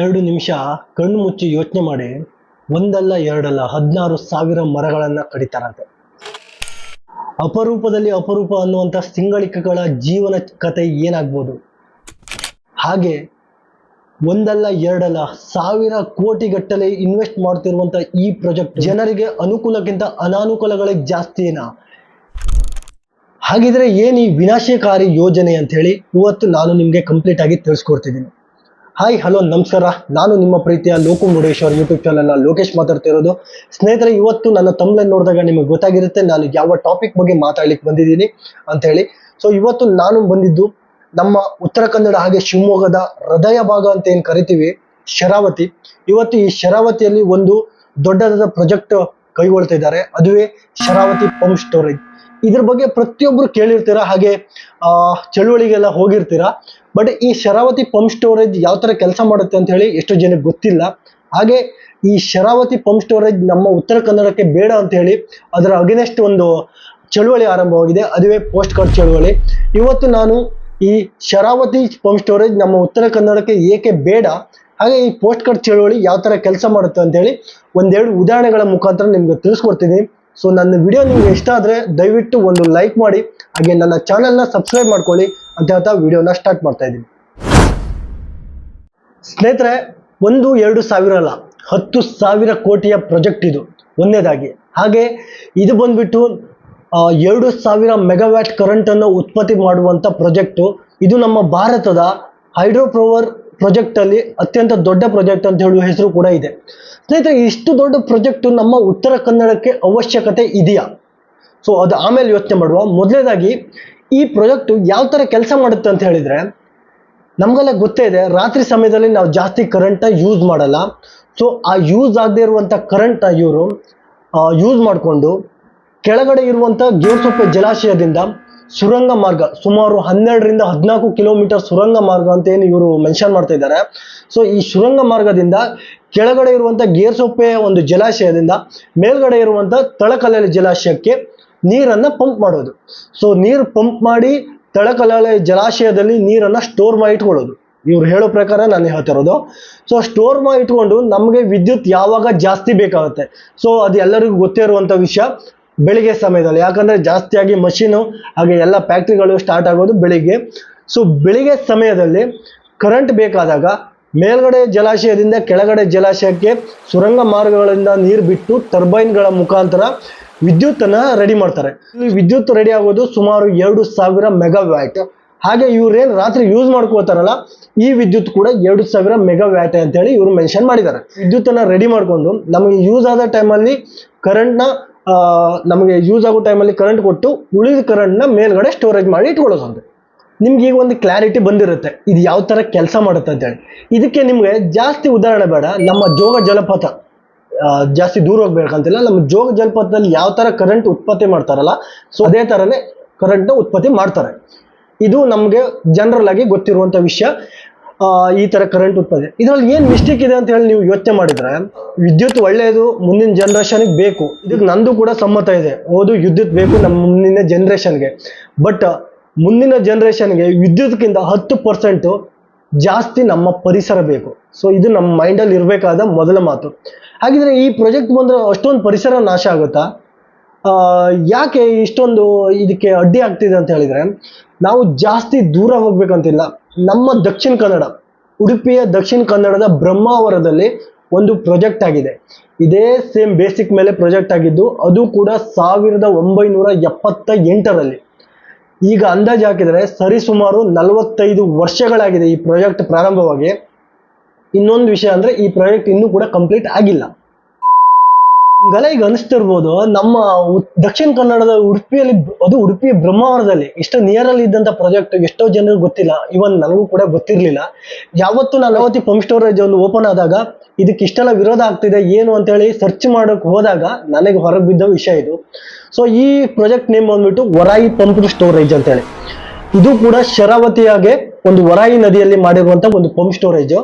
ಎರಡು ನಿಮಿಷ ಕಣ್ಣು ಮುಚ್ಚಿ ಯೋಚನೆ ಮಾಡಿ. ಒಂದಲ್ಲ ಎರಡಲ್ಲ ಹದಿನಾರು ಸಾವಿರ ಮರಗಳನ್ನು ಕಡಿತಾರಂತೆ. ಅಪರೂಪದಲ್ಲಿ ಅಪರೂಪ ಅನ್ನುವಂಥ ಸಿಂಗಳಿಕಗಳ ಜೀವನ ಕತೆ ಏನಾಗ್ಬೋದು? ಹಾಗೆ ಒಂದಲ್ಲ ಎರಡಲ್ಲ ಸಾವಿರ ಕೋಟಿಗಟ್ಟಲೆ ಇನ್ವೆಸ್ಟ್ ಮಾಡ್ತಿರುವಂತ ಈ ಪ್ರಾಜೆಕ್ಟ್ ಜನರಿಗೆ ಅನುಕೂಲಕ್ಕಿಂತ ಅನಾನುಕೂಲಗಳೇ ಜಾಸ್ತಿನಾ ಹಾಗಿದ್ರೆ ಏನು ಈ ವಿನಾಶಕಾರಿ ಯೋಜನೆ ಅಂತ ಹೇಳಿ ಇವತ್ತು ನಾನು ನಿಮಗೆ ಕಂಪ್ಲೀಟ್ ಆಗಿ ತಿಳಿಸ್ಕೊಡ್ತಿದ್ದೀನಿ. ಹಾಯ್ ಹಲೋ ನಮಸ್ಕಾರ. ನಾನು ನಿಮ್ಮ ಪ್ರೀತಿಯ ಲೋಕು ಮುರುಡೇಶ್ವರ್ ಯೂಟ್ಯೂಬ್ ಚಾನಲ್ನ ಲೋಕೇಶ್ ಮಾತಾಡ್ತಿರೋದು ಸ್ನೇಹಿತರೆ, ಇವತ್ತು ನನ್ನ ತಮ್ಮಲ್ಲಿ ನೋಡಿದಾಗ ನಿಮಗೆ ಗೊತ್ತಾಗಿರುತ್ತೆ, ನಾನು ಯಾವ ಟಾಪಿಕ್ ಬಗ್ಗೆ ಮಾತಾಡ್ಲಿಕ್ಕೆ ಬಂದಿದ್ದೀನಿ ಅಂತ ಹೇಳಿ. ಸೊ ಇವತ್ತು ನಾನು ಬಂದಿದ್ದು ನಮ್ಮ ಉತ್ತರ ಕನ್ನಡ ಹಾಗೆ ಶಿವಮೊಗ್ಗದ ಹೃದಯ ಭಾಗ ಅಂತ ಏನು ಕರಿತೀವಿ? ಶರಾವತಿ. ಇವತ್ತು ಈ ಶರಾವತಿಯಲ್ಲಿ ಒಂದು ದೊಡ್ಡದಾದ ಪ್ರಾಜೆಕ್ಟ್ ಕೈಗೊಳ್ತಾ ಇದ್ದಾರೆ. ಅದುವೇ ಶರಾವತಿ ಪಂಪ್ ಸ್ಟೋರೇಜ್ ಇದ್ರ ಬಗ್ಗೆ ಪ್ರತಿಯೊಬ್ರು ಕೇಳಿರ್ತೀರಾ? ಹಾಗೆ ಚಳುವಳಿಗೆಲ್ಲ ಹೋಗಿರ್ತೀರಾ? ಬಟ್ ಈ ಶರಾವತಿ ಪಂಪ್ ಸ್ಟೋರೇಜ್ ಯಾವ ತರ ಕೆಲಸ ಮಾಡುತ್ತೆ ಅಂತ ಹೇಳಿ ಎಷ್ಟೋ ಜನಕ್ಕೆ ಗೊತ್ತಿಲ್ಲ. ಹಾಗೆ, ಈ ಶರಾವತಿ ಪಂಪ್ ಸ್ಟೋರೇಜ್ ನಮ್ಮ ಉತ್ತರ ಕನ್ನಡಕ್ಕೆ ಬೇಡ ಅಂತ ಹೇಳಿ ಅದರ ಅಗೇನೆಸ್ಟ್ ಒಂದು ಚಳುವಳಿ ಆರಂಭವಾಗಿದೆ. ಅದುವೇ ಪೋಸ್ಟ್ ಕಾರ್ಡ್ ಚಳುವಳಿ. ಇವತ್ತು ನಾನು ಈ ಶರಾವತಿ ಪಂಪ್ ಸ್ಟೋರೇಜ್ ನಮ್ಮ ಉತ್ತರ ಕನ್ನಡಕ್ಕೆ ಏಕೆ ಬೇಡ, ಹಾಗೆ ಈ ಪೋಸ್ಟ್ ಕಾರ್ಡ್ ಚಳುವಳಿ ಯಾವ ತರ ಕೆಲಸ ಮಾಡುತ್ತೆ ಅಂತ ಹೇಳಿ ಒಂದೆರಡು ಉದಾಹರಣೆಗಳ ಮುಖಾಂತರ ನಿಮ್ಗೆ ತಿಳಿಸ್ಕೊಡ್ತೀನಿ ಸೊ ನನ್ನ ವಿಡಿಯೋ ನಿಮ್ಗೆ ಇಷ್ಟ ಆದರೆ ದಯವಿಟ್ಟು ಒಂದು ಲೈಕ್ ಮಾಡಿ, ಹಾಗೆ ನನ್ನ ಚಾನಲ್ನ ಸಬ್ಸ್ಕ್ರೈಬ್ ಮಾಡ್ಕೊಳ್ಳಿ ಅಂತ ಹೇಳ್ತಾ ವಿಡಿಯೋನ ಸ್ಟಾರ್ಟ್ ಮಾಡ್ತಾ ಇದ್ದೀನಿ. ಸ್ನೇಹಿತರೆ, ಒಂದು, ಎರಡು ಸಾವಿರ ಅಲ್ಲ, ಹತ್ತು ಸಾವಿರ ಕೋಟಿಯ ಪ್ರಾಜೆಕ್ಟ್ ಇದು ಒಂದನೇದಾಗಿ ಹಾಗೆ ಇದು ಬಂದ್ಬಿಟ್ಟು ಎರಡು ಸಾವಿರ ಮೆಗಾವ್ಯಾಟ್ ಕರೆಂಟನ್ನು ಉತ್ಪತ್ತಿ ಮಾಡುವಂಥ ಪ್ರಾಜೆಕ್ಟು ಇದು ನಮ್ಮ ಭಾರತದ ಹೈಡ್ರೋ ಪ್ರಾಜೆಕ್ಟ್ ಅಲ್ಲಿ ಅತ್ಯಂತ ದೊಡ್ಡ ಪ್ರಾಜೆಕ್ಟ್ ಅಂತ ಹೇಳುವ ಹೆಸರು ಕೂಡ ಇದೆ. ಸ್ನೇಹಿತರೆ, ಇಷ್ಟು ದೊಡ್ಡ ಪ್ರಾಜೆಕ್ಟ್ ನಮ್ಮ ಉತ್ತರ ಕನ್ನಡಕ್ಕೆ ಅವಶ್ಯಕತೆ ಇದೆಯಾ? ಸೊ ಅದು ಆಮೇಲೆ ಯೋಚನೆ ಮಾಡುವ. ಮೊದಲನೇದಾಗಿ ಈ ಪ್ರಾಜೆಕ್ಟ್ ಯಾವ ತರ ಕೆಲಸ ಮಾಡುತ್ತೆ ಅಂತ ಹೇಳಿದ್ರೆ, ನಮಗೆಲ್ಲ ಗೊತ್ತೇ ಇದೆ, ರಾತ್ರಿ ಸಮಯದಲ್ಲಿ ನಾವು ಜಾಸ್ತಿ ಕರೆಂಟ್ನ ಯೂಸ್ ಮಾಡಲ್ಲ. ಸೊ ಆ ಯೂಸ್ ಆಗದೆ ಇರುವಂಥ ಕರೆಂಟ್ನ ಇವರು ಯೂಸ್ ಮಾಡಿಕೊಂಡು, ಕೆಳಗಡೆ ಇರುವಂಥ ಗೇರ್ಸೊಪ್ಪೆ ಜಲಾಶಯದಿಂದ ಸುರಂಗ ಮಾರ್ಗ, ಸುಮಾರು ಹನ್ನೆರಡರಿಂದ ಹದಿನಾಲ್ಕು ಕಿಲೋಮೀಟರ್ ಸುರಂಗ ಮಾರ್ಗ ಅಂತ ಏನು ಇವರು ಮೆನ್ಷನ್ ಮಾಡ್ತಾ ಇದ್ದಾರೆ. ಸೊ ಈ ಸುರಂಗ ಮಾರ್ಗದಿಂದ ಕೆಳಗಡೆ ಇರುವಂಥ ಗೇರ್ಸೊಪ್ಪೆ ಒಂದು ಜಲಾಶಯದಿಂದ ಮೇಲ್ಗಡೆ ಇರುವಂಥ ತಳಕಲೆ ಜಲಾಶಯಕ್ಕೆ ನೀರನ್ನ ಪಂಪ್ ಮಾಡೋದು. ಸೊ ನೀರು ಪಂಪ್ ಮಾಡಿ ತಳಕಲೆ ಜಲಾಶಯದಲ್ಲಿ ನೀರನ್ನ ಸ್ಟೋರ್ ಮಾಡಿ ಇಟ್ಕೊಳ್ಳೋದು. ಇವ್ರು ಹೇಳೋ ಪ್ರಕಾರ ನಾನು ಹೇಳ್ತಿರೋದು ಸೊ ಸ್ಟೋರ್ ಮಾಡಿ ಇಟ್ಕೊಂಡು ನಮಗೆ ವಿದ್ಯುತ್ ಯಾವಾಗ ಜಾಸ್ತಿ ಬೇಕಾಗುತ್ತೆ. ಸೊ ಅದು ಎಲ್ಲರಿಗೂ ಗೊತ್ತೇ ಇರುವಂಥ ವಿಷಯ. ಬೆಳಿಗ್ಗೆ ಸಮಯದಲ್ಲಿ. ಯಾಕಂದ್ರೆ ಜಾಸ್ತಿಯಾಗಿ ಮಷೀನು ಹಾಗೆ ಎಲ್ಲ ಫ್ಯಾಕ್ಟ್ರಿಗಳು ಸ್ಟಾರ್ಟ್ ಆಗೋದು ಬೆಳಿಗ್ಗೆ. ಸೊ ಬೆಳಿಗ್ಗೆ ಸಮಯದಲ್ಲಿ ಕರೆಂಟ್ ಬೇಕಾದಾಗ ಮೇಲ್ಗಡೆ ಜಲಾಶಯದಿಂದ ಕೆಳಗಡೆ ಜಲಾಶಯಕ್ಕೆ ಸುರಂಗ ಮಾರ್ಗಗಳಿಂದ ನೀರು ಬಿಟ್ಟು ಟರ್ಬೈನ್ಗಳ ಮುಖಾಂತರ ವಿದ್ಯುತ್ತನ್ನ ರೆಡಿ ಮಾಡ್ತಾರೆ. ಇಲ್ಲಿ ವಿದ್ಯುತ್ ರೆಡಿ ಆಗೋದು ಸುಮಾರು ಎರಡು ಸಾವಿರ ಮೆಗಾವ್ಯಾಟ್ ಹಾಗೆ ಇವ್ರೇನು ರಾತ್ರಿ ಯೂಸ್ ಮಾಡ್ಕೋತಾರಲ್ಲ ಈ ವಿದ್ಯುತ್ ಕೂಡ ಎರಡು ಸಾವಿರ ಮೆಗಾವ್ಯಾಟ್ ಅಂತ ಹೇಳಿ ಇವರು ಮೆನ್ಷನ್ ಮಾಡಿದ್ದಾರೆ. ವಿದ್ಯುತ್ತನ್ನು ರೆಡಿ ಮಾಡಿಕೊಂಡು ನಮಗೆ ಯೂಸ್ ಆದ ಟೈಮಲ್ಲಿ ಕರೆಂಟ್ನ ನಮಗೆ ಯೂಸ್ ಆಗೋ ಟೈಮಲ್ಲಿ ಕರೆಂಟ್ ಕೊಟ್ಟು ಉಳಿದ ಕರೆಂಟ್ನ ಮೇಲ್ಗಡೆ ಸ್ಟೋರೇಜ್ ಮಾಡಿ ಇಟ್ಕೊಳ್ಳೋದಂತೆ ನಿಮ್ಗೆ ಈಗ ಒಂದು ಕ್ಲಾರಿಟಿ ಬಂದಿರುತ್ತೆ. ಇದು ಯಾವ ಥರ ಕೆಲಸ ಮಾಡುತ್ತೆ ಅಂತ ಹೇಳಿ. ಇದಕ್ಕೆ ನಿಮಗೆ ಜಾಸ್ತಿ ಉದಾಹರಣೆ ಬೇಡ. ನಮ್ಮ ಜೋಗ ಜಲಪಾತ ಜಾಸ್ತಿ ದೂರ ಹೋಗ್ಬೇಕಂತಿಲ್ಲ ನಮ್ಮ ಜೋಗ ಜಲಪಾತದಲ್ಲಿ ಯಾವ ಥರ ಕರೆಂಟ್ ಉತ್ಪತ್ತಿ ಮಾಡ್ತಾರಲ್ಲ ಸೊ ಅದೇ ಥರನೇ ಕರೆಂಟ್ ಉತ್ಪತ್ತಿ ಮಾಡ್ತಾರೆ. ಇದು ನಮಗೆ ಜನರಲ್ ಆಗಿ ಗೊತ್ತಿರುವಂಥ ವಿಷಯ. ಈ ತರ ಕರೆಂಟ್ ಉತ್ಪಾದನೆ. ಇದ್ರಲ್ಲಿ ಏನ್ ಮಿಸ್ಟೇಕ್ ಇದೆ ಅಂತ ಹೇಳಿ ನೀವು ಯೋಚನೆ ಮಾಡಿದ್ರೆ, ವಿದ್ಯುತ್ ಒಳ್ಳೆಯದು ಮುಂದಿನ ಜನರೇಷನ್ಗೆ ಬೇಕು. ಇದಕ್ಕೆ ನಂದು ಕೂಡ ಸಮ್ಮತ ಇದೆ. ಓದು ವಿದ್ಯುತ್ ಬೇಕು ನಮ್ಮ ಮುಂದಿನ ಜನರೇಷನ್ಗೆ ಬಟ್ ಮುಂದಿನ ಜನರೇಷನ್ಗೆ ವಿದ್ಯುತ್ಗಿಂತ ಹತ್ತು ಪರ್ಸೆಂಟು ಜಾಸ್ತಿ ನಮ್ಮ ಪರಿಸರ ಬೇಕು. ಸೊ ಇದು ನಮ್ಮ ಮೈಂಡಲ್ಲಿ ಇರಬೇಕಾದ ಮೊದಲ ಮಾತು. ಹಾಗಿದ್ರೆ ಈ ಪ್ರಾಜೆಕ್ಟ್ ಬಂದ್ರೆ ಅಷ್ಟೊಂದು ಪರಿಸರ ನಾಶ ಆಗುತ್ತಾ? ಯಾಕೆ ಇಷ್ಟೊಂದು ಇದಕ್ಕೆ ಅಡ್ಡಿ ಆಗ್ತಿದೆ ಅಂತ ಹೇಳಿದ್ರೆ, ನಾವು ಜಾಸ್ತಿ ದೂರ ಹೋಗ್ಬೇಕಂತಿಲ್ಲ. ನಮ್ಮ ದಕ್ಷಿಣ ಕನ್ನಡ, ಉಡುಪಿಯ ದಕ್ಷಿಣ ಕನ್ನಡದ ಬ್ರಹ್ಮಾವರದಲ್ಲಿ ಒಂದು ಪ್ರಾಜೆಕ್ಟ್ ಆಗಿದೆ. ಇದೇ ಸೇಮ್ ಬೇಸಿಕ್ ಮೇಲೆ ಪ್ರಾಜೆಕ್ಟ್ ಆಗಿದ್ದು, ಅದು ಕೂಡ ಸಾವಿರದ ಒಂಬೈನೂರ ಎಪ್ಪತ್ತ ಎಂಟರಲ್ಲಿ ಈಗ ಅಂದಾಜು ಹಾಕಿದರೆ ಸರಿಸುಮಾರು ನಲವತ್ತೈದು ವರ್ಷಗಳಾಗಿದೆ ಈ ಪ್ರಾಜೆಕ್ಟ್ ಪ್ರಾರಂಭವಾಗಿ. ಇನ್ನೊಂದು ವಿಷಯ ಅಂದರೆ ಈ ಪ್ರಾಜೆಕ್ಟ್ ಇನ್ನೂ ಕೂಡ ಕಂಪ್ಲೀಟ್ ಆಗಿಲ್ಲ. ಗಲ ಈಗ ಅನಿಸ್ತಿರ್ಬೋದು, ನಮ್ಮ ದಕ್ಷಿಣ ಕನ್ನಡದ ಉಡುಪಿಯಲ್ಲಿ ಅದು ಉಡುಪಿ ಬ್ರಹ್ಮಾವರದಲ್ಲಿ ಇಷ್ಟು ನಿಯರ್ ಅಲ್ಲಿ ಇದ್ದಂತ ಪ್ರಾಜೆಕ್ಟ್ ಎಷ್ಟೋ ಜನರಿಗೆ ಗೊತ್ತಿಲ್ಲ ಇವನ್ ನನಗೂ ಕೂಡ ಗೊತ್ತಿರ್ಲಿಲ್ಲ. ಯಾವತ್ತು ನಾನು ಯಾವತ್ತಿ ಪಂಪ್ ಸ್ಟೋರೇಜ್ ಒಂದು ಓಪನ್ ಆದಾಗ, ಇದಕ್ಕೆ ಇಷ್ಟೆಲ್ಲ ವಿರೋಧ ಆಗ್ತಿದೆ, ಏನು ಅಂತ ಹೇಳಿ ಸರ್ಚ್ ಮಾಡೋಕೆ ಹೋದಾಗ ನನಗೆ ಹೊರಗೆ ಬಿದ್ದ ವಿಷಯ ಇದು. ಸೊ ಈ ಪ್ರಾಜೆಕ್ಟ್ ನೇಮ್ ಬಂದ್ಬಿಟ್ಟು ವರಾಯಿ ಪಂಪ್ ಸ್ಟೋರೇಜ್ ಅಂತ ಹೇಳಿ ಇದು ಕೂಡ ಶರಾವತಿಯಾಗೆ ಒಂದು ವರಾಯಿ ನದಿಯಲ್ಲಿ ಮಾಡಿರುವಂತಹ ಒಂದು ಪಂಪ್ ಸ್ಟೋರೇಜ್.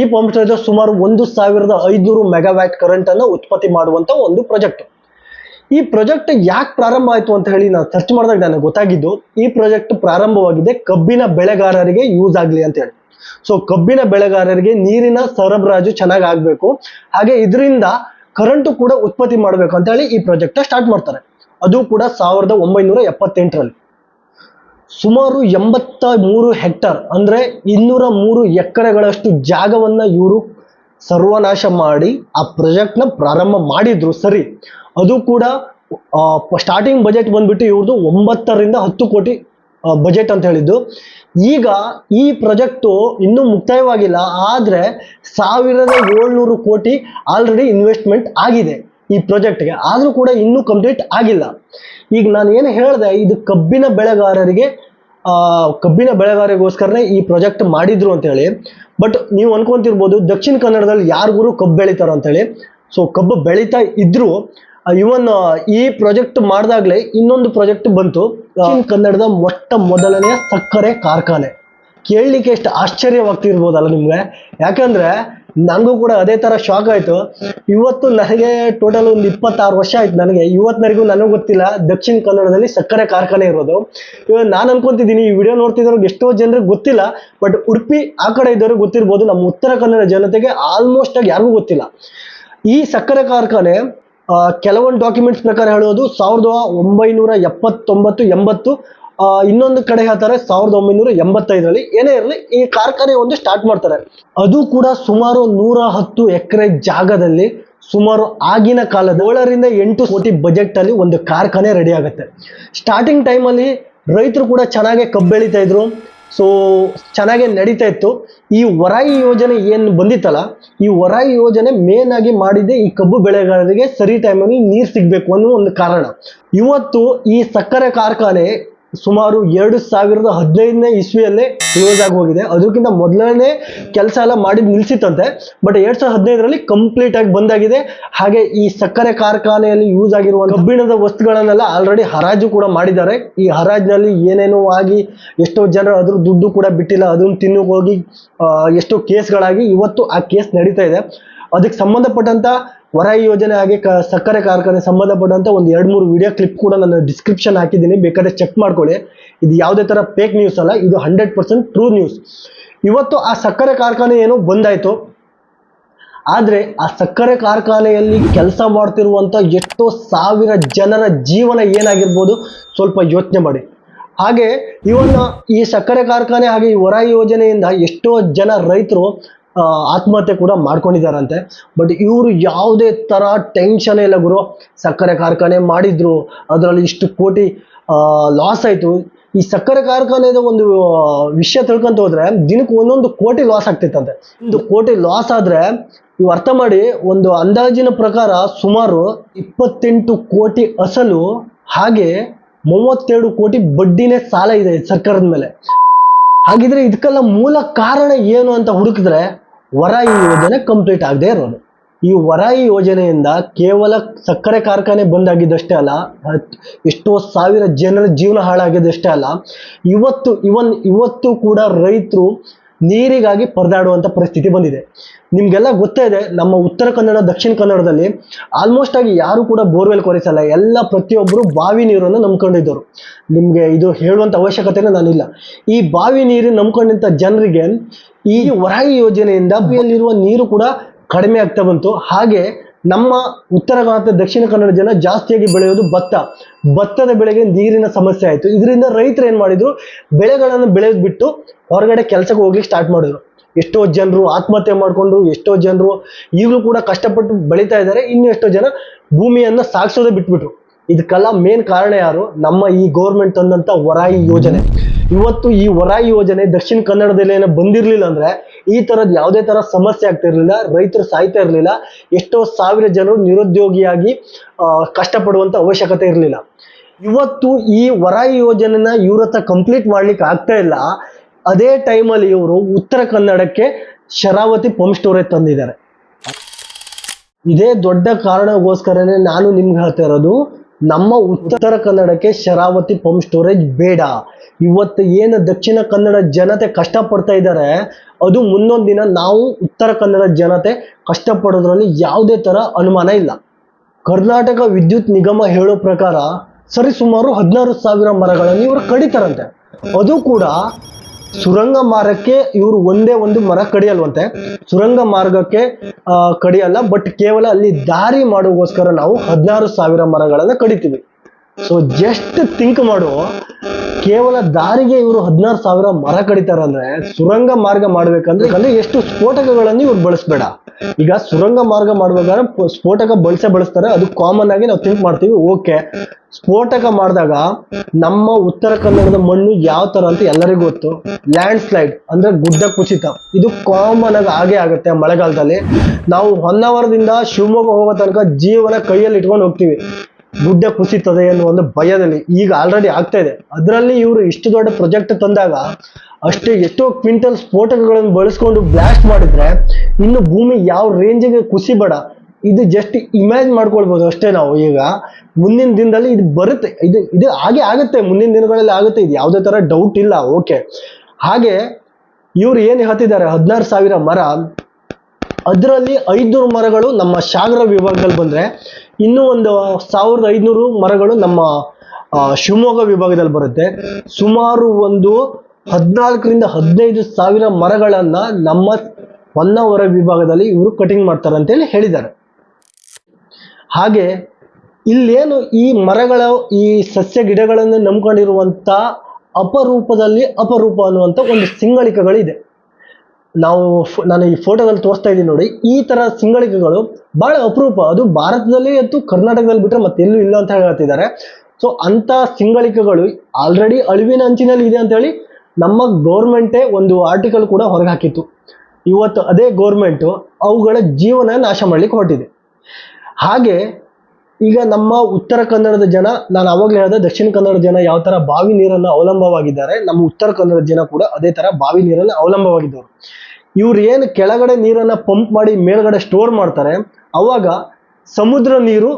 ಈ ಪಂಪ್ ಸ್ಟೋರೇಜ್ ಸುಮಾರು ಒಂದು ಸಾವಿರದ ಐದುನೂರು ಮೆಗಾವ್ಯಾಟ್ ಕರೆಂಟ್ ಅನ್ನು ಉತ್ಪತ್ತಿ ಮಾಡುವಂತ ಒಂದು ಪ್ರಾಜೆಕ್ಟ್ ಈ ಪ್ರಾಜೆಕ್ಟ್ ಯಾಕೆ ಪ್ರಾರಂಭ ಆಯ್ತು ಅಂತ ಹೇಳಿ ನಾನು ಸರ್ಚ್ ಮಾಡಿದಾಗ ನನಗೆ ಗೊತ್ತಾಗಿದ್ದು, ಈ ಪ್ರಾಜೆಕ್ಟ್ ಪ್ರಾರಂಭವಾಗಿದೆ ಕಬ್ಬಿನ ಬೆಳೆಗಾರರಿಗೆ ಯೂಸ್ ಆಗಲಿ ಅಂತ ಹೇಳಿ. ಸೊ ಕಬ್ಬಿನ ಬೆಳೆಗಾರರಿಗೆ ನೀರಿನ ಸರಬರಾಜು ಚೆನ್ನಾಗಿ ಆಗಬೇಕು. ಹಾಗೆ ಇದರಿಂದ ಕರೆಂಟು ಕೂಡ ಉತ್ಪತ್ತಿ ಮಾಡಬೇಕು ಅಂತ ಹೇಳಿ ಈ ಪ್ರಾಜೆಕ್ಟ್ ಸ್ಟಾರ್ಟ್ ಮಾಡ್ತಾರೆ. ಅದು ಕೂಡ ಸಾವಿರದ ಒಂಬೈನೂರ ಎಪ್ಪತ್ತೆಂಟರಲ್ಲಿ. ಸುಮಾರು ಎಂಬತ್ತ ಮೂರು ಹೆಕ್ಟರ್ ಅಂದ್ರೆ ಇನ್ನೂರ ಮೂರು ಎಕರೆಗಳಷ್ಟು ಜಾಗವನ್ನ ಇವರು ಸರ್ವನಾಶ ಮಾಡಿ ಆ ಪ್ರಾಜೆಕ್ಟ್ನ ಪ್ರಾರಂಭ ಮಾಡಿದ್ರು. ಸರಿ, ಅದು ಕೂಡ ಸ್ಟಾರ್ಟಿಂಗ್ ಬಜೆಟ್ ಬಂದ್ಬಿಟ್ಟು ಇವ್ರದ್ದು ಒಂಬತ್ತರಿಂದ ಹತ್ತು ಕೋಟಿ ಬಜೆಟ್ ಅಂತ ಹೇಳಿದ್ದು. ಈಗ ಈ ಪ್ರಾಜೆಕ್ಟು ಇನ್ನೂ ಮುಕ್ತಾಯವಾಗಿಲ್ಲ, ಆದ್ರೆ ಸಾವಿರದ ಏಳ್ನೂರು ಕೋಟಿ ಆಲ್ರೆಡಿ ಇನ್ವೆಸ್ಟ್ಮೆಂಟ್ ಆಗಿದೆ ಈ ಪ್ರಾಜೆಕ್ಟ್ಗೆ ಆದ್ರೂ ಕೂಡ ಇನ್ನೂ ಕಂಪ್ಲೀಟ್ ಆಗಿಲ್ಲ. ಈಗ ನಾನು ಏನು ಹೇಳಿದೆ, ಇದು ಕಬ್ಬಿನ ಬೆಳೆಗಾರರಿಗೆ ಕಬ್ಬಿನ ಬೆಳೆಗಾರರಿಗೋಸ್ಕರನೇ ಈ ಪ್ರಾಜೆಕ್ಟ್ ಮಾಡಿದ್ರು ಅಂತ ಹೇಳಿ ಬಟ್ ನೀವು ಅನ್ಕೊಂತಿರ್ಬೋದು ದಕ್ಷಿಣ ಕನ್ನಡದಲ್ಲಿ ಯಾರಿಗೂ ಕಬ್ಬು ಬೆಳಿತಾರ ಅಂತ ಹೇಳಿ ಸೊ ಕಬ್ಬು ಬೆಳೀತಾ ಇದ್ರು ಇವನ್ ಈ ಪ್ರಾಜೆಕ್ಟ್ ಮಾಡಿದಾಗ್ಲೇ ಇನ್ನೊಂದು ಪ್ರಾಜೆಕ್ಟ್ ಬಂತು. ಕನ್ನಡದ ಮೊಟ್ಟ ಮೊದಲನೆಯ ಸಕ್ಕರೆ ಕಾರ್ಖಾನೆ. ಕೇಳಲಿಕ್ಕೆ ಎಷ್ಟು ಆಶ್ಚರ್ಯವಾಗ್ತಿರ್ಬೋದಲ್ಲ ನಿಮ್ಗೆ. ಯಾಕಂದ್ರೆ ನನಗೂ ಕೂಡ ಅದೇ ತರ ಶಾಕ್ ಆಯ್ತು. ಇವತ್ತು ನನಗೆ ಟೋಟಲ್ ಒಂದು ಇಪ್ಪತ್ತಾರು ವರ್ಷ ಆಯ್ತು ನನಗೆ. ಇವತ್ತಿನವರೆಗೂ ನನಗೂ ಗೊತ್ತಿಲ್ಲ. ದಕ್ಷಿಣ ಕನ್ನಡದಲ್ಲಿ ಸಕ್ಕರೆ ಕಾರ್ಖಾನೆ ಇರೋದು. ಇವಾಗ ನಾನು ಅನ್ಕೊಂತಿದ್ದೀನಿ, ಈ ವಿಡಿಯೋ ನೋಡ್ತಿದ್ದವ್ರಿಗೆ ಎಷ್ಟೋ ಜನರಿಗೆ ಗೊತ್ತಿಲ್ಲ ಬಟ್ ಉಡುಪಿ ಆ ಕಡೆ ಇದ್ದವ್ರಿಗೆ ಗೊತ್ತಿರ್ಬೋದು. ನಮ್ಮ ಉತ್ತರ ಕನ್ನಡ ಜನತೆಗೆ ಆಲ್ಮೋಸ್ಟ್ ಆಗಿ ಯಾರಿಗೂ ಗೊತ್ತಿಲ್ಲ. ಈ ಸಕ್ಕರೆ ಕಾರ್ಖಾನೆ ಕೆಲವೊಂದು ಡಾಕ್ಯುಮೆಂಟ್ಸ್ ಪ್ರಕಾರ ಹೇಳೋದು, ಸಾವಿರದ ಒಂಬೈನೂರ ಎಪ್ಪತ್ತೊಂಬತ್ತು, ಎಂಬತ್ತು ಇನ್ನೊಂದು ಕಡೆ ಹೇಳ್ತಾರೆ ಸಾವಿರದ ಒಂಬೈನೂರ ಎಂಬತ್ತೈದರಲ್ಲಿ ಏನೇ ಇರಲಿ ಈ ಕಾರ್ಖಾನೆ ಒಂದು ಸ್ಟಾರ್ಟ್ ಮಾಡ್ತಾರೆ. ಅದು ಕೂಡ ಸುಮಾರು ನೂರ ಹತ್ತು ಎಕರೆ ಜಾಗದಲ್ಲಿ ಸುಮಾರು ಆಗಿನ ಕಾಲದ ಏಳರಿಂದ ಎಂಟು ಕೋಟಿ ಬಜೆಟ್ ಅಲ್ಲಿ ಒಂದು ಕಾರ್ಖಾನೆ ರೆಡಿ ಆಗುತ್ತೆ. ಸ್ಟಾರ್ಟಿಂಗ್ ಟೈಮಲ್ಲಿ ರೈತರು ಕೂಡ ಚೆನ್ನಾಗೆ ಕಬ್ಬು ಇದ್ರು. ಸೊ ಚೆನ್ನಾಗೆ ನಡೀತಾ ಇತ್ತು. ಈ ವರಾಯಿ ಯೋಜನೆ ಏನು ಬಂದಿತ್ತಲ್ಲ, ಈ ವರಾಯಿ ಯೋಜನೆ ಮೇನ್ ಆಗಿ ಮಾಡಿದ್ದೆ ಈ ಕಬ್ಬು ಬೆಳೆಗಾರರಿಗೆ ಸರಿ ಟೈಮಲ್ಲಿ ನೀರು ಸಿಗಬೇಕು ಅನ್ನೋ ಒಂದು ಕಾರಣ. ಇವತ್ತು ಈ ಸಕ್ಕರೆ ಕಾರ್ಖಾನೆ ಸುಮಾರು ಎರಡು ಸಾವಿರದ ಹದಿನೈದನೇ ಇಸ್ವಿಯಲ್ಲೇ ಕ್ಲೋಸ್ ಆಗಿ ಹೋಗಿದೆ ಅದಕ್ಕಿಂತ ಮೊದಲನೇ ಕೆಲಸ ಎಲ್ಲ ಮಾಡಿ ನಿಲ್ಸಿತ್ತಂತೆ. ಬಟ್ ಎರಡ್ ಸಾವಿರದ ಹದಿನೈದರಲ್ಲಿ ಕಂಪ್ಲೀಟ್ ಆಗಿ ಬಂದಾಗಿದೆ. ಹಾಗೆ ಈ ಸಕ್ಕರೆ ಕಾರ್ಖಾನೆಯಲ್ಲಿ ಯೂಸ್ ಆಗಿರುವ ಕಬ್ಬಿಣದ ವಸ್ತುಗಳನ್ನೆಲ್ಲ ಆಲ್ರೆಡಿ ಹರಾಜು ಕೂಡ ಮಾಡಿದ್ದಾರೆ. ಈ ಹರಾಜಿನಲ್ಲಿ ಏನೇನೋ ಆಗಿ ಎಷ್ಟೋ ಜನರು ಅದ್ರ ದುಡ್ಡು ಕೂಡ ಬಿಟ್ಟಿಲ್ಲ. ಅದನ್ನು ತಿನ್ನು ಹೋಗಿ ಎಷ್ಟೋ ಕೇಸ್ಗಳಾಗಿ ಇವತ್ತು ಆ ಕೇಸ್ ನಡೀತಾ ಇದೆ. ಅದಕ್ಕೆ ಸಂಬಂಧಪಟ್ಟಂತ ವರಾಯಿ ಯೋಜನೆ ಹಾಗೆ ಕ ಸಕ್ಕರೆ ಕಾರ್ಖಾನೆ ಸಂಬಂಧಪಟ್ಟಂತ ಒಂದು ಎರಡು ಮೂರು ವಿಡಿಯೋ ಕ್ಲಿಪ್ ಕೂಡ ನಾನು ಡಿಸ್ಕ್ರಿಪ್ಷನ್ ಹಾಕಿದ್ದೀನಿ. ಬೇಕಾದ್ರೆ ಚೆಕ್ ಮಾಡ್ಕೊಳ್ಳಿ. ಇದು ಯಾವುದೇ ತರ ಫೇಕ್ ನ್ಯೂಸ್ ಅಲ್ಲ, ಇದು ಹಂಡ್ರೆಡ್ ಪರ್ಸೆಂಟ್ ಟ್ರೂ ನ್ಯೂಸ್ ಇವತ್ತು ಆ ಸಕ್ಕರೆ ಕಾರ್ಖಾನೆ ಏನೋ ಬಂದಾಯಿತು. ಆದ್ರೆ ಆ ಸಕ್ಕರೆ ಕಾರ್ಖಾನೆಯಲ್ಲಿ ಕೆಲಸ ಮಾಡ್ತಿರುವಂತ ಎಷ್ಟೋ ಸಾವಿರ ಜನರ ಜೀವನ ಏನಾಗಿರ್ಬೋದು ಸ್ವಲ್ಪ ಯೋಚನೆ ಮಾಡಿ. ಹಾಗೆ ಇವನ್ನ ಈ ಸಕ್ಕರೆ ಕಾರ್ಖಾನೆ ಹಾಗೆ ಈ ವರಾಯಿ ಯೋಜನೆಯಿಂದ ಎಷ್ಟೋ ಜನ ರೈತರು ಆತ್ಮಹತ್ಯೆ ಕೂಡ ಮಾಡ್ಕೊಂಡಿದ್ದಾರಂತೆ. ಬಟ್ ಇವರು ಯಾವುದೇ ತರ ಟೆನ್ಷನ್ ಇಲ್ಲ ಗುರು. ಸಕ್ಕರೆ ಕಾರ್ಖಾನೆ ಮಾಡಿದ್ರು, ಅದರಲ್ಲಿ ಇಷ್ಟು ಕೋಟಿ ಲಾಸ್ ಆಯ್ತು. ಈ ಸಕ್ಕರೆ ಕಾರ್ಖಾನೆದ ಒಂದು ವಿಷಯ ತಿಳ್ಕೊಂತ ಹೋದ್ರೆ ದಿನಕ್ಕೆ ಒಂದೊಂದು ಕೋಟಿ ಲಾಸ್ ಆಗ್ತಿತ್ತಂತೆ. ಒಂದು ಕೋಟಿ ಲಾಸ್ ಆದ್ರೆ ನೀವು ಅರ್ಥ ಮಾಡಿ, ಒಂದು ಅಂದಾಜಿನ ಪ್ರಕಾರ ಸುಮಾರು ಇಪ್ಪತ್ತೆಂಟು ಕೋಟಿ ಅಸಲು, ಹಾಗೆ ಮೂವತ್ತೆರಡು ಕೋಟಿ ಬಡ್ಡಿನೇ ಸಾಲ ಇದೆ ಸರ್ಕಾರದ ಮೇಲೆ. ಹಾಗಿದ್ರೆ ಇದಕ್ಕೆಲ್ಲ ಮೂಲ ಕಾರಣ ಏನು ಅಂತ ಹುಡುಕಿದ್ರೆ ವರಾಯಿ ಯೋಜನೆ ಕಂಪ್ಲೀಟ್ ಆಗದೆ ಇರೋದು. ಈ ವರಾಯಿ ಯೋಜನೆಯಿಂದ ಕೇವಲ ಸಕ್ಕರೆ ಕಾರ್ಖಾನೆ ಬಂದಾಗಿದ್ದಷ್ಟೇ ಅಲ್ಲ ಎಷ್ಟೋ ಸಾವಿರ ಜನರ ಜೀವನ ಹಾಳಾಗಿದ್ದಷ್ಟೇ ಅಲ್ಲ, ಇವತ್ತು ಇವನ್ ಇವತ್ತು ಕೂಡ ರೈತರು ನೀರಿಗಾಗಿ ಪರದಾಡುವಂಥ ಪರಿಸ್ಥಿತಿ ಬಂದಿದೆ. ನಿಮಗೆಲ್ಲ ಗೊತ್ತೇ ಇದೆ, ನಮ್ಮ ಉತ್ತರ ಕನ್ನಡ, ದಕ್ಷಿಣ ಕನ್ನಡದಲ್ಲಿ ಆಲ್ಮೋಸ್ಟ್ ಆಗಿ ಯಾರು ಕೂಡ ಬೋರ್ವೆಲ್ ಕೊರೆಸಲ್ಲ, ಎಲ್ಲ ಪ್ರತಿಯೊಬ್ಬರು ಬಾವಿ ನೀರನ್ನು ನಂಬ್ಕೊಂಡಿದ್ದರು. ನಿಮಗೆ ಇದು ಹೇಳುವಂಥ ಅವಶ್ಯಕತೆನೇ ನಾನಿಲ್ಲ. ಈ ಬಾವಿ ನೀರು ನಂಬ್ಕೊಂಡಿದ್ದ ಜನರಿಗೆ ಈ ವರಾಯಿ ಯೋಜನೆಯಿಂದ ಬಾವಿಯಲ್ಲಿರುವ ನೀರು ಕೂಡ ಕಡಿಮೆ ಆಗ್ತಾ ಬಂತು. ಹಾಗೆ ನಮ್ಮ ಉತ್ತರ ಕನ್ನಡ ದಕ್ಷಿಣ ಕನ್ನಡ ಜನ ಜಾಸ್ತಿಯಾಗಿ ಬೆಳೆಯೋದು ಭತ್ತ. ಭತ್ತದ ಬೆಳೆಗೆ ನೀರಿನ ಸಮಸ್ಯೆ ಆಯಿತು. ಇದರಿಂದ ರೈತರು ಏನು ಮಾಡಿದ್ರು? ಬೆಳೆಗಳನ್ನು ಬೆಳೆದು ಬಿಟ್ಟು ಹೊರಗಡೆ ಕೆಲಸಕ್ಕೆ ಹೋಗ್ಲಿಕ್ಕೆ ಸ್ಟಾರ್ಟ್ ಮಾಡಿದ್ರು. ಎಷ್ಟೋ ಜನರು ಆತ್ಮಹತ್ಯೆ ಮಾಡಿಕೊಂಡು, ಎಷ್ಟೋ ಜನರು ಈಗಲೂ ಕೂಡ ಕಷ್ಟಪಟ್ಟು ಬೆಳೀತಾ ಇದ್ದಾರೆ. ಇನ್ನು ಎಷ್ಟೋ ಜನ ಭೂಮಿಯನ್ನು ಸಾಗಿಸೋದೇ ಬಿಟ್ಬಿಟ್ರು. ಇದಕ್ಕೆಲ್ಲ ಮೇನ್ ಕಾರಣ ಯಾರು? ನಮ್ಮ ಈ ಗೌರ್ಮೆಂಟ್ ತಂದಂಥ ವರಾಯಿ ಯೋಜನೆ. ಇವತ್ತು ಈ ವರಾಯಿ ಯೋಜನೆ ದಕ್ಷಿಣ ಕನ್ನಡದಲ್ಲಿ ಏನೋ ಬಂದಿರಲಿಲ್ಲ ಅಂದ್ರೆ ಈ ತರದ ಯಾವುದೇ ತರ ಸಮಸ್ಯೆ ಆಗ್ತಾ ಇರಲಿಲ್ಲ, ರೈತರು ಸಾಯ್ತಾ ಇರಲಿಲ್ಲ, ಎಷ್ಟೋ ಸಾವಿರ ಜನರು ನಿರುದ್ಯೋಗಿಯಾಗಿ ಕಷ್ಟಪಡುವಂತ ಅವಶ್ಯಕತೆ ಇರಲಿಲ್ಲ. ಇವತ್ತು ಈ ವರ ಯೋಜನೆನ ಇವ್ರ ಕಂಪ್ಲೀಟ್ ಮಾಡ್ಲಿಕ್ಕೆ ಆಗ್ತಾ ಇಲ್ಲ. ಅದೇ ಟೈಮಲ್ಲಿ ಇವರು ಉತ್ತರ ಕನ್ನಡಕ್ಕೆ ಶರಾವತಿ ಪಂಪ್ ಸ್ಟೋರೇಜ್ ತಂದಿದ್ದಾರೆ. ಇದೇ ದೊಡ್ಡ ಕಾರಣಗೋಸ್ಕರನೇ ನಾನು ನಿಮ್ಗೆ ಹೇಳ್ತಾ ಇರೋದು, ನಮ್ಮ ಉತ್ತರ ಕನ್ನಡಕ್ಕೆ ಶರಾವತಿ ಪಂಪ್ ಸ್ಟೋರೇಜ್ ಬೇಡ. ಇವತ್ತು ಏನು ದಕ್ಷಿಣ ಕನ್ನಡ ಜನತೆ ಕಷ್ಟಪಡ್ತಾ ಇದ್ದಾರೆ, ಅದು ಮುಂದೊಂದು ದಿನ ನಾವು ಉತ್ತರ ಕನ್ನಡ ಜನತೆ ಕಷ್ಟಪಡೋದ್ರಲ್ಲಿ ಯಾವುದೇ ಥರ ಅನುಮಾನ ಇಲ್ಲ. ಕರ್ನಾಟಕ ವಿದ್ಯುತ್ ನಿಗಮ ಹೇಳೋ ಪ್ರಕಾರ ಸರಿಸುಮಾರು ಹದಿನಾರು ಸಾವಿರ ಮರಗಳನ್ನು ಇವರು ಕಡಿತಾರಂತೆ. ಅದು ಕೂಡ ಸುರಂಗ ಮಾರ್ಗಕ್ಕೆ ಇವರು ಒಂದೇ ಒಂದು ಮರ ಕಡಿಯಲ್ವಂತೆ. ಸುರಂಗ ಮಾರ್ಗಕ್ಕೆ ಕಡಿಯಲ್ಲ ಬಟ್ ಕೇವಲ ಅಲ್ಲಿ ದಾರಿ ಮಾಡುವಗೋಸ್ಕರ ನಾವು ಹದಿನಾರು ಸಾವಿರ ಮರಗಳನ್ನು ಕಡಿತೀವಿ. ಸೊ ಜಸ್ಟ್ ಥಿಂಕ್ ಮಾಡು. ಕೇವಲ ದಾರಿಗೆ ಇವರು ಹದಿನಾರು ಸಾವಿರ ಮರ ಕಡಿತಾರಂದ್ರೆ ಸುರಂಗ ಮಾರ್ಗ ಮಾಡ್ಬೇಕಂದ್ರೆ ಅಂದ್ರೆ ಎಷ್ಟು ಸ್ಫೋಟಕಗಳನ್ನು ಇವ್ರು ಬಳಸ್ಬೇಡ. ಈಗ ಸುರಂಗ ಮಾರ್ಗ ಮಾಡ್ಬೇಕಾದ್ರೆ ಸ್ಫೋಟಕ ಬಳಸೇ ಬಳಸ್ತಾರೆ. ಅದು ಕಾಮನ್ ಆಗಿ ನಾವು ಥಿಂಕ್ ಮಾಡ್ತೀವಿ ಓಕೆ ಸ್ಫೋಟಕ ಮಾಡಿದಾಗ ನಮ್ಮ ಉತ್ತರ ಕನ್ನಡದ ಮಣ್ಣು ಯಾವ ತರ ಅಂತ ಎಲ್ಲರಿಗೂ ಗೊತ್ತು. ಲ್ಯಾಂಡ್ ಸ್ಲೈಡ್ ಅಂದ್ರೆ ಗುಡ್ಡ ಕುಸಿತ. ಇದು ಕಾಮನ್ ಆಗಿ ಹಾಗೆ ಆಗುತ್ತೆ ಮಳೆಗಾಲದಲ್ಲಿ. ನಾವು ಹೊನ್ನಾವರದಿಂದ ಶಿವಮೊಗ್ಗ ಹೋಗೋ ತನಕ ಜೀವನ ಕೈಯಲ್ಲಿ ಇಟ್ಕೊಂಡು ಹೋಗ್ತೀವಿ. ಗುಡ್ಡ ಕುಸಿತದೆ ಅನ್ನೋ ಒಂದು ಭಯದಲ್ಲಿ ಈಗ ಆಲ್ರೆಡಿ ಆಗ್ತಾ ಇದೆ. ಅದರಲ್ಲಿ ಇವರು ಇಷ್ಟು ದೊಡ್ಡ ಪ್ರಾಜೆಕ್ಟ್ ತಂದಾಗ ಅಷ್ಟು ಎಷ್ಟೋ ಕ್ವಿಂಟಲ್ ಸ್ಫೋಟಕಗಳನ್ನು ಬಳಸ್ಕೊಂಡು ಬ್ಲಾಸ್ಟ್ ಮಾಡಿದ್ರೆ ಇನ್ನು ಭೂಮಿ ಯಾವ ರೇಂಜಿಗೆ ಕುಸಿಬೇಡ ಇದು ಜಸ್ಟ್ ಇಮ್ಯಾಜ್ ಮಾಡ್ಕೊಳ್ಬೋದು ಅಷ್ಟೇ ನಾವು ಈಗ. ಮುಂದಿನ ದಿನದಲ್ಲಿ ಇದು ಬರುತ್ತೆ. ಇದು ಇದು ಹಾಗೆ ಆಗುತ್ತೆ. ಮುಂದಿನ ದಿನಗಳಲ್ಲಿ ಆಗುತ್ತೆ. ಇದು ಯಾವುದೇ ತರ ಡೌಟ್ ಇಲ್ಲ. ಓಕೆ ಹಾಗೆ ಇವ್ರು ಏನು ಹೇಳ್ತಿದ್ದಾರೆ? ಹದಿನಾರು ಸಾವಿರ ಮರ. ಅದರಲ್ಲಿ ಐದುನೂರು ಮರಗಳು ನಮ್ಮ ಸಾಗರ ವಿಭಾಗದಲ್ಲಿ ಬಂದ್ರೆ ಇನ್ನೂ ಒಂದು ಸಾವಿರದ ಐದುನೂರು ಮರಗಳು ನಮ್ಮ ಶಿವಮೊಗ್ಗ ವಿಭಾಗದಲ್ಲಿ ಬರುತ್ತೆ. ಸುಮಾರು ಒಂದು ಹದಿನಾಲ್ಕರಿಂದ ಹದಿನೈದು ಸಾವಿರ ಮರಗಳನ್ನು ನಮ್ಮ ಹೊನ್ನಾವರ ವಿಭಾಗದಲ್ಲಿ ಇವರು ಕಟಿಂಗ್ ಮಾಡ್ತಾರೆ ಅಂತೇಳಿ ಹೇಳಿದ್ದಾರೆ. ಹಾಗೆ ಇಲ್ಲೇನು ಈ ಮರಗಳ, ಈ ಸಸ್ಯ ಗಿಡಗಳನ್ನು ನಂಬ್ಕೊಂಡಿರುವಂಥ ಅಪರೂಪದಲ್ಲಿ ಅಪರೂಪ ಅನ್ನುವಂಥ ಒಂದು ಸಿಂಗಳಿಕಗಳಿದೆ. ನಾವು ನಾನು ಈ ಫೋಟೋದಲ್ಲಿ ತೋರಿಸ್ತಾ ಇದ್ದೀನಿ ನೋಡಿ, ಈ ತರ ಸಿಂಗಳಿಕೆಗಳು ಬಹಳ ಅಪರೂಪ. ಅದು ಭಾರತದಲ್ಲಿ ಅಥವಾ ಕರ್ನಾಟಕದಲ್ಲಿ ಬಿಟ್ಟರೆ ಮತ್ತೆಲ್ಲೂ ಇಲ್ಲ ಅಂತ ಹೇಳ್ತಿದ್ದಾರೆ. ಸೊ ಅಂತ ಸಿಂಗಳಿಕೆಗಳು ಆಲ್ರೆಡಿ ಅಳಿವಿನ ಅಂಚಿನಲ್ಲಿ ಇದೆ ಅಂತೇಳಿ ನಮ್ಮ ಗೌರ್ಮೆಂಟೇ ಒಂದು ಆರ್ಟಿಕಲ್ ಕೂಡ ಹೊರಗೆ ಹಾಕಿತ್ತು. ಇವತ್ತು ಅದೇ ಗೌರ್ಮೆಂಟು ಅವುಗಳ ಜೀವನ ನಾಶ ಮಾಡ್ಲಿಕ್ಕೆ ಹೊರಟಿದೆ. ಹಾಗೆ ಈಗ ನಮ್ಮ ಉತ್ತರ ಕನ್ನಡದ ಜನ, ನಾನು ಅವಾಗಲೇ ಹೇಳಿದೆ ದಕ್ಷಿಣ ಕನ್ನಡ ಜನ ಯಾವ ತರ ಬಾವಿ ನೀರನ್ನು ಅವಲಂಬವಾಗಿದ್ದಾರೆ, ನಮ್ಮ ಉತ್ತರ ಕನ್ನಡ ಜನ ಕೂಡ ಅದೇ ತರ ಬಾವಿ ನೀರನ್ನು ಅವಲಂಬವಾಗಿದ್ದವರು. ಇವ್ರು ಏನು ಕೆಳಗಡೆ ನೀರನ್ನ ಪಂಪ್ ಮಾಡಿ ಮೇಲ್ಗಡೆ ಸ್ಟೋರ್ ಮಾಡ್ತಾರೆ, ಅವಾಗ ಸಮುದ್ರ ನೀರು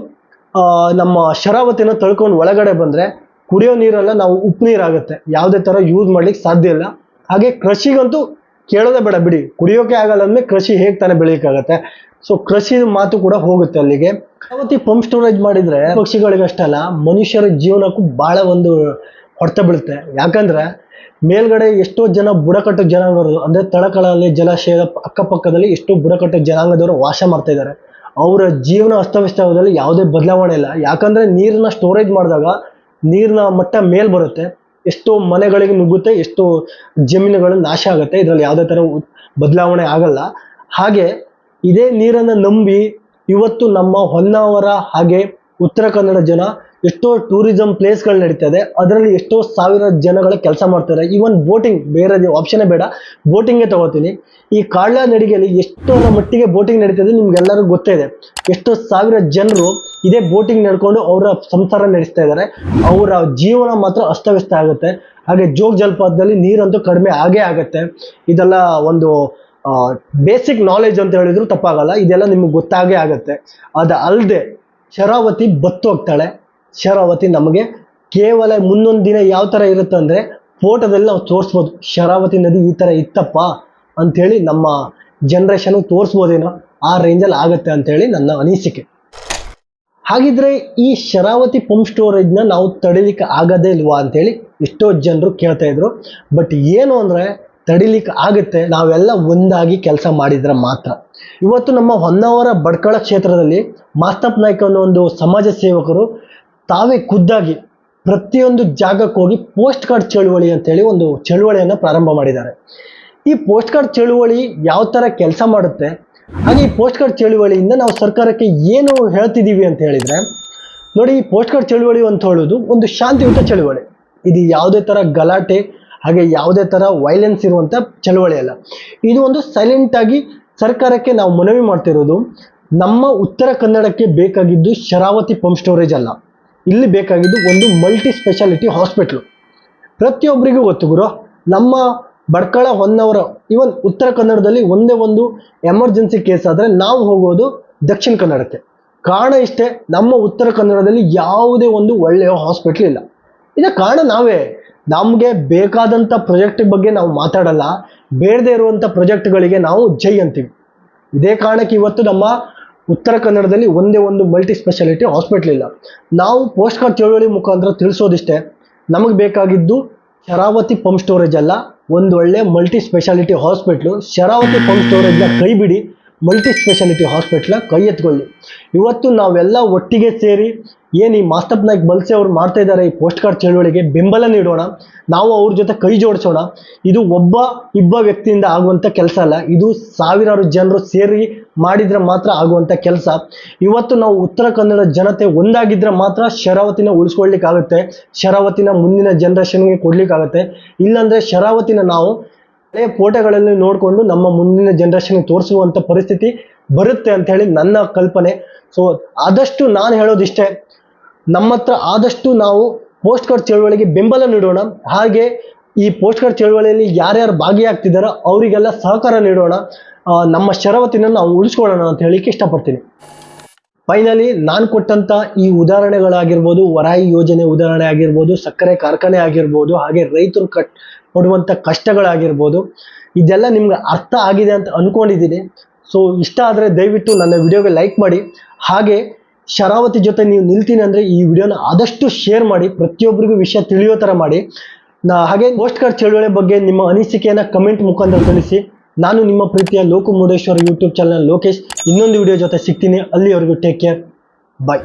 ನಮ್ಮ ಶರಾವತಿನ ತಳ್ಕೊಂಡು ಒಳಗಡೆ ಬಂದ್ರೆ ಕುಡಿಯೋ ನೀರೆಲ್ಲ ನಾವು ಉಪ್ಪು ನೀರಾಗುತ್ತೆ. ಯಾವುದೇ ತರ ಯೂಸ್ ಮಾಡ್ಲಿಕ್ಕೆ ಸಾಧ್ಯ ಇಲ್ಲ. ಹಾಗೆ ಕೃಷಿಗಂತೂ ಕೇಳೋದೇ ಬೇಡ, ಬಿಡಿ. ಕುಡಿಯೋಕೆ ಆಗಲ್ಲ ಅಂದ್ರೆ ಕೃಷಿ ಹೇಗೆ ತಾನೇ ಬೆಳೆಯೋಕ್ಕಾಗತ್ತೆ ಸೊ ಕೃಷಿ ಮಾತು ಕೂಡ ಹೋಗುತ್ತೆ ಅಲ್ಲಿಗೆ. ಅವತ್ತಿ ಪಂಪ್ ಸ್ಟೋರೇಜ್ ಮಾಡಿದ್ರೆ ಪಕ್ಷಿಗಳಿಗಷ್ಟಲ್ಲ ಮನುಷ್ಯರ ಜೀವನಕ್ಕೂ ಬಹಳ ಒಂದು ಹೊಡೆತ ಬೀಳುತ್ತೆ. ಯಾಕಂದ್ರೆ ಮೇಲ್ಗಡೆ ಎಷ್ಟೋ ಜನ ಬುಡಕಟ್ಟು ಜನಾಂಗದವರು, ಅಂದ್ರೆ ತಳಕಳಲ್ಲಿ, ಜಲಾಶಯದ ಅಕ್ಕಪಕ್ಕದಲ್ಲಿ ಎಷ್ಟೋ ಬುಡಕಟ್ಟು ಜನಾಂಗದವರು ವಾಸ ಮಾಡ್ತಾ ಇದ್ದಾರೆ. ಅವರ ಜೀವನ ಅಸ್ತವ್ಯಸ್ತದಲ್ಲಿ ಯಾವುದೇ ಬದಲಾವಣೆ ಇಲ್ಲ. ಯಾಕಂದ್ರೆ ನೀರನ್ನ ಸ್ಟೋರೇಜ್ ಮಾಡಿದಾಗ ನೀರಿನ ಮಟ್ಟ ಮೇಲ್ ಬರುತ್ತೆ. ಎಷ್ಟೋ ಮನೆಗಳಿಗೆ ನುಗ್ಗುತ್ತೆ, ಎಷ್ಟೋ ಜಮೀನುಗಳು ನಾಶ ಆಗುತ್ತೆ. ಇದರಲ್ಲಿ ಯಾವುದೇ ಥರ ಬದಲಾವಣೆ ಆಗಲ್ಲ. ಹಾಗೆ ಇದೇ ನೀರನ್ನು ನಂಬಿ ಇವತ್ತು ನಮ್ಮ ಹೊನ್ನಾವರ ಹಾಗೆ ಉತ್ತರ ಕನ್ನಡ ಜನ ಎಷ್ಟೋ ಟೂರಿಸಂ ಪ್ಲೇಸ್ಗಳು ನಡೀತದೆ. ಅದರಲ್ಲಿ ಎಷ್ಟೋ ಸಾವಿರ ಜನಗಳು ಕೆಲಸ ಮಾಡ್ತಾರೆ ಈವನ್ ಬೋಟಿಂಗ್ ಬೇರೆ ಆಪ್ಷನ್ನೇ ಬೇಡ. ಬೋಟಿಂಗೇ ತಗೋತೀನಿ. ಈ ಕಾಡ್ಲ ನಡಿಗೆಯಲ್ಲಿ ಎಷ್ಟೋ ಮಟ್ಟಿಗೆ ಬೋಟಿಂಗ್ ನಡೀತದೆ ನಿಮ್ಗೆಲ್ಲರಿಗೂ ಗೊತ್ತೇ ಇದೆ. ಎಷ್ಟೋ ಸಾವಿರ ಜನರು ಇದೇ ಬೋಟಿಂಗ್ ನಡ್ಕೊಂಡು ಅವರ ಸಂಸಾರ ನಡೆಸ್ತಾ ಇದ್ದಾರೆ ಅವರ ಜೀವನ ಮಾತ್ರ ಅಸ್ತವ್ಯಸ್ತ ಆಗುತ್ತೆ. ಹಾಗೆ ಜೋಗ ಜಲಪಾತದಲ್ಲಿ ನೀರಂತೂ ಕಡಿಮೆ ಆಗೇ ಆಗುತ್ತೆ. ಇದೆಲ್ಲ ಒಂದು ಬೇಸಿಕ್ ನಾಲೆಜ್ ಅಂತ ಹೇಳಿದ್ರು ತಪ್ಪಾಗಲ್ಲ. ಇದೆಲ್ಲ ನಿಮ್ಗೆ ಗೊತ್ತಾಗೇ ಆಗುತ್ತೆ. ಅದು ಅಲ್ಲದೆ ಶರಾವತಿ ಬತ್ತು ಹೋಗ್ತಾಳೆ ಶರಾವತಿ ನಮಗೆ ಕೇವಲ ಮುಂದೊಂದು ದಿನ ಯಾವ ಥರ ಇರುತ್ತೆ ಅಂದರೆ ಫೋಟೋದಲ್ಲಿ ನಾವು ತೋರಿಸ್ಬೋದು. ಶರಾವತಿ ನದಿ ಈ ಥರ ಇತ್ತಪ್ಪ ಅಂಥೇಳಿ ನಮ್ಮ ಜನ್ರೇಷನ್ ತೋರಿಸ್ಬೋದೇನೋ ಆ ರೇಂಜಲ್ಲಿ ಆಗುತ್ತೆ ಅಂತೇಳಿ ನನ್ನ ಅನಿಸಿಕೆ. ಹಾಗಿದ್ರೆ ಈ ಶರಾವತಿ ಪಂಪ್ ಸ್ಟೋರೇಜ್ನ ನಾವು ತಡಿಲಿಕ್ಕೆ ಆಗದೇ ಇಲ್ವಾ ಅಂತೇಳಿ ಎಷ್ಟೋ ಜನರು ಕೇಳ್ತಾ ಇದ್ರು. ಬಟ್ ಏನು ಅಂದರೆ ತಡಿಲಿಕ್ಕೆ ಆಗುತ್ತೆ, ನಾವೆಲ್ಲ ಒಂದಾಗಿ ಕೆಲಸ ಮಾಡಿದ್ರೆ ಮಾತ್ರ. ಇವತ್ತು ನಮ್ಮ ಹೊನ್ನಾವರ ಬಡ್ಕಳ ಕ್ಷೇತ್ರದಲ್ಲಿ ಮಾಸ್ತಪ್ ನಾಯ್ಕ ಅನ್ನೋ ಒಂದು ಸಮಾಜ ಸೇವಕರು ತಾವೇ ಖುದ್ದಾಗಿ ಪ್ರತಿಯೊಂದು ಜಾಗಕ್ಕೆ ಹೋಗಿ ಪೋಸ್ಟ್ ಕಾರ್ಡ್ ಚಳುವಳಿ ಅಂತೇಳಿ ಒಂದು ಚಳುವಳಿಯನ್ನು ಪ್ರಾರಂಭ ಮಾಡಿದ್ದಾರೆ. ಈ ಪೋಸ್ಟ್ ಕಾರ್ಡ್ ಚಳುವಳಿ ಯಾವ ಥರ ಕೆಲಸ ಮಾಡುತ್ತೆ? ಹಾಗೆ ಈ ಪೋಸ್ಟ್ ಕಾರ್ಡ್ ಚಳುವಳಿಯಿಂದ ನಾವು ಸರ್ಕಾರಕ್ಕೆ ಏನು ಹೇಳ್ತಿದ್ದೀವಿ ಅಂತ ಹೇಳಿದ್ರೆ, ನೋಡಿ ಈ ಪೋಸ್ಟ್ ಕಾರ್ಡ್ ಚಳುವಳಿ ಅಂತ ಹೇಳೋದು ಒಂದು ಶಾಂತಿಯುತ ಚಳುವಳಿ. ಇದು ಯಾವುದೇ ಥರ ಗಲಾಟೆ, ಹಾಗೆ ಯಾವುದೇ ಥರ ವೈಲೆನ್ಸ್ ಇರುವಂಥ ಚಳುವಳಿ ಅಲ್ಲ. ಇದು ಒಂದು ಸೈಲೆಂಟ್ ಆಗಿ ಸರ್ಕಾರಕ್ಕೆ ನಾವು ಮನವಿ ಮಾಡ್ತಿರೋದು, ನಮ್ಮ ಉತ್ತರ ಕನ್ನಡಕ್ಕೆ ಬೇಕಾಗಿದ್ದು ಶರಾವತಿ ಪಂಪ್ ಸ್ಟೋರೇಜ್ ಅಲ್ಲ. ಇಲ್ಲಿ ಬೇಕಾಗಿದ್ದು ಒಂದು ಮಲ್ಟಿ ಸ್ಪೆಷಾಲಿಟಿ ಹಾಸ್ಪಿಟ್ಲು ಪ್ರತಿಯೊಬ್ಬರಿಗೂ ಗೊತ್ತು ಗುರು, ನಮ್ಮ ಬಡ್ಕಳ ಹೊನ್ನವರ ಇವನ್ ಉತ್ತರ ಕನ್ನಡದಲ್ಲಿ ಒಂದೇ ಒಂದು ಎಮರ್ಜೆನ್ಸಿ ಕೇಸ್ ಆದರೆ ನಾವು ಹೋಗೋದು ದಕ್ಷಿಣ ಕನ್ನಡಕ್ಕೆ. ಕಾರಣ ಇಷ್ಟೇ, ನಮ್ಮ ಉತ್ತರ ಕನ್ನಡದಲ್ಲಿ ಯಾವುದೇ ಒಂದು ಒಳ್ಳೆಯ ಹಾಸ್ಪಿಟ್ಲ್ ಇಲ್ಲ. ಇದಕ್ಕೆ ಕಾರಣ ನಾವೇ, ನಮಗೆ ಬೇಕಾದಂಥ ಪ್ರಾಜೆಕ್ಟ್ ಬಗ್ಗೆ ನಾವು ಮಾತಾಡಲ್ಲ ಬೇಡದೇ ಇರುವಂಥ ಪ್ರೊಜೆಕ್ಟ್ಗಳಿಗೆ ನಾವು ಜೈ ಅಂತೀವಿ. ಇದೇ ಕಾರಣಕ್ಕೆ ಇವತ್ತು ನಮ್ಮ ಉತ್ತರ ಕನ್ನಡದಲ್ಲಿ ಒಂದೇ ಒಂದು ಮಲ್ಟಿ ಸ್ಪೆಷಾಲಿಟಿ ಹಾಸ್ಪಿಟ್ಲ್ ಇಲ್ಲ. ನಾವು ಪೋಸ್ಟ್ ಕಾರ್ಡ್ ಚಳುವಳಿ ಮುಖಾಂತರ ತಿಳಿಸೋದಿಷ್ಟೇ. ನಮಗೆ ಬೇಕಾಗಿದ್ದು ಶರಾವತಿ ಪಂಪ್ ಸ್ಟೋರೇಜ್ ಅಲ್ಲ, ಒಂದು ಒಳ್ಳೆ multi speciality hospital Sharavathi pump ಸ್ಟೋರೇಜ್ನ ಕೈ ಬಿಡಿ ಮಲ್ಟಿ ಸ್ಪೆಷಾಲಿಟಿ ಹಾಸ್ಪಿಟ್ಲ ಕೈ ಎತ್ಕೊಳ್ಳಿ. ಇವತ್ತು ನಾವೆಲ್ಲ ಒಟ್ಟಿಗೆ ಸೇರಿ ಏನು ಈ ಮಾಸ್ತಪ್ ನಾಯ್ಕ್ ಬಲ್ಸೆ ಅವ್ರು ಮಾಡ್ತಾ ಇದ್ದಾರೆ ಈ ಪೋಸ್ಟ್ ಕಾರ್ಡ್ ಚಳುವಳಿಗೆ ಬೆಂಬಲ ನೀಡೋಣ. ನಾವು ಅವ್ರ ಜೊತೆ ಕೈ ಜೋಡಿಸೋಣ. ಇದು ಒಬ್ಬ, ಇಬ್ಬ ವ್ಯಕ್ತಿಯಿಂದ ಆಗುವಂಥ ಕೆಲಸ ಅಲ್ಲ. ಇದು ಸಾವಿರಾರು ಜನರು ಸೇರಿ ಮಾಡಿದ್ರೆ ಮಾತ್ರ ಆಗುವಂಥ ಕೆಲಸ. ಇವತ್ತು ನಾವು ಉತ್ತರ ಕನ್ನಡ ಜನತೆ ಒಂದಾಗಿದ್ರೆ ಮಾತ್ರ ಶರಾವತಿನ ಉಳಿಸ್ಕೊಳ್ಲಿಕ್ಕಾಗುತ್ತೆ ಶರಾವತಿನ ಮುಂದಿನ ಜನ್ರೇಷನ್ಗೆ ಕೊಡ್ಲಿಕ್ಕಾಗುತ್ತೆ. ಇಲ್ಲಾಂದರೆ ಶರಾವತಿನ ನಾವು ಹಳೆಯ ಫೋಟೋಗಳಲ್ಲಿ ನೋಡಿಕೊಂಡು ನಮ್ಮ ಮುಂದಿನ ಜನ್ರೇಷನ್ಗೆ ತೋರಿಸುವಂಥ ಪರಿಸ್ಥಿತಿ ಬರುತ್ತೆ ಅಂತ ಹೇಳಿ ನನ್ನ ಕಲ್ಪನೆ. ಸೊ ಆದಷ್ಟು ನಾನು ಹೇಳೋದಿಷ್ಟೇ, ನಮ್ಮ ಹತ್ರ ಆದಷ್ಟು ನಾವು ಪೋಸ್ಟ್ ಕಾರ್ಡ್ ಚಳುವಳಿಗೆ ಬೆಂಬಲ ನೀಡೋಣ. ಹಾಗೆ ಈ ಪೋಸ್ಟ್ ಕಾರ್ಡ್ ಚಳುವಳಿಯಲ್ಲಿ ಯಾರ್ಯಾರು ಭಾಗಿಯಾಗ್ತಿದ್ದಾರೋ ಅವರಿಗೆಲ್ಲ ಸಹಕಾರ ನೀಡೋಣ. ನಮ್ಮ ಶರವತಿನ ನಾವು ಉಳಿಸ್ಕೊಳ್ಳೋಣ ಅಂತ ಹೇಳಿಕ್ಕೆ ಇಷ್ಟಪಡ್ತೀನಿ. ಫೈನಲಿ ನಾನು ಕೊಟ್ಟಂತ ಈ ಉದಾಹರಣೆಗಳಾಗಿರ್ಬೋದು ವರಾಯಿ ಯೋಜನೆ ಉದಾಹರಣೆ ಆಗಿರ್ಬೋದು, ಸಕ್ಕರೆ ಕಾರ್ಖಾನೆ ಆಗಿರ್ಬೋದು, ಹಾಗೆ ರೈತರು ಕಟ್ ಪಡುವಂಥ ಕಷ್ಟಗಳಾಗಿರ್ಬೋದು, ಇದೆಲ್ಲ ನಿಮ್ಗೆ ಅರ್ಥ ಆಗಿದೆ ಅಂತ ಅಂದ್ಕೊಂಡಿದ್ದೀನಿ ಸೊ ಇಷ್ಟ ಆದರೆ ದಯವಿಟ್ಟು ನನ್ನ ವಿಡಿಯೋಗೆ ಲೈಕ್ ಮಾಡಿ. ಹಾಗೆ, ಶರಾವತಿ ಜೊತೆ ನೀವು ನಿಲ್ತೀನಿ ಅಂದರೆ ಈ ವಿಡಿಯೋನ ಆದಷ್ಟು ಶೇರ್ ಮಾಡಿ. ಪ್ರತಿಯೊಬ್ಬರಿಗೂ ವಿಷಯ ತಿಳಿಯೋ ಥರ ಮಾಡಿ. ನಾ ಹಾಗೆ ಪೋಸ್ಟ್ ಕಾರ್ಡ್ ಚಳುವಳಿ ಬಗ್ಗೆ ನಿಮ್ಮ ಅನಿಸಿಕೆಯನ್ನು ಕಮೆಂಟ್ ಮುಖಾಂತರ ತಿಳಿಸಿ. ನಾನು ನಿಮ್ಮ ಪ್ರೀತಿಯ ಲೋಕು ಮುರುಡೇಶ್ವರ ಯೂಟ್ಯೂಬ್ ಚಾನಲ್ ಲೋಕೇಶ್. ಇನ್ನೊಂದು ವಿಡಿಯೋ ಜೊತೆ ಸಿಗ್ತೀನಿ. ಅಲ್ಲಿವರೆಗೂ ಟೇಕ್ ಕೇರ್ ಬಾಯ್